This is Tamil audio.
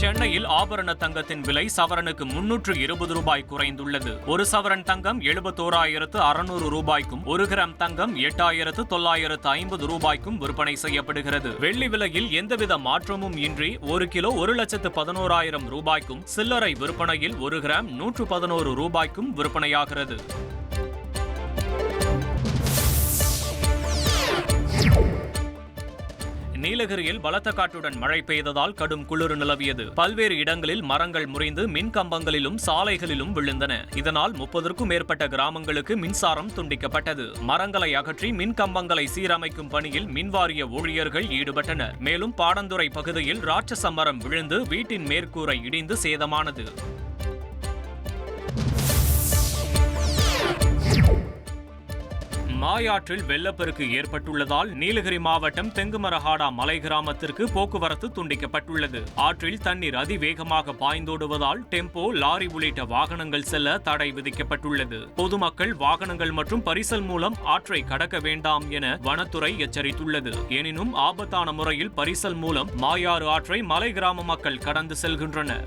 சென்னையில் ஆபரண தங்கத்தின் விலை சவரனுக்கு முன்னூற்று இருபது ரூபாய் குறைந்துள்ளது. ஒரு சவரன் தங்கம் எழுபத்தோராயிரத்து அறுநூறு ரூபாய்க்கும் ஒரு கிராம் தங்கம் எட்டாயிரத்து தொள்ளாயிரத்து ஐம்பது ரூபாய்க்கும் விற்பனை செய்யப்படுகிறது. வெள்ளி விலையில் எந்தவித மாற்றமும் இன்றி ஒரு கிலோ ஒரு லட்சத்து பதினோராயிரம் ரூபாய்க்கும் சில்லறை விற்பனையில் ஒரு கிராம் நூற்று பதினோரு ரூபாய்க்கும் விற்பனையாகிறது. நீலகிரியில் பலத்த காற்றுடன் மழை பெய்ததால் கடும் குளிர் நிலவியது. பல்வேறு இடங்களில் மரங்கள் முறிந்து மின் கம்பங்களிலும் சாலைகளிலும் விழுந்தன. இதனால் முப்பதற்கும் மேற்பட்ட கிராமங்களுக்கு மின்சாரம் துண்டிக்கப்பட்டது. மரங்களை அகற்றி மின் கம்பங்களை சீரமைக்கும் பணியில் மின்வாரிய ஊழியர்கள் ஈடுபட்டனர். மேலும் பாடந்துறை பகுதியில் ராட்சச மரம் விழுந்து வீட்டின் மேற்கூரை இடிந்து சேதமானது. மாயாற்றில் வெள்ளப்பெருக்கு ஏற்பட்டுள்ளதால் நீலகிரி மாவட்டம் தெங்குமரஹாடா மலை கிராமத்திற்கு போக்குவரத்து துண்டிக்கப்பட்டுள்ளது. ஆற்றில் தண்ணீர் அதிவேகமாக பாய்ந்தோடுவதால் டெம்போ லாரி உள்ளிட்ட வாகனங்கள் செல்ல தடை விதிக்கப்பட்டுள்ளது. பொதுமக்கள் வாகனங்கள் மற்றும் பரிசல் மூலம் ஆற்றை கடக்க வேண்டாம் என வனத்துறை எச்சரித்துள்ளது. எனினும் ஆபத்தான முறையில் பரிசல் மூலம் மாயாறு ஆற்றை மலை கிராம மக்கள் கடந்து செல்கின்றனர்.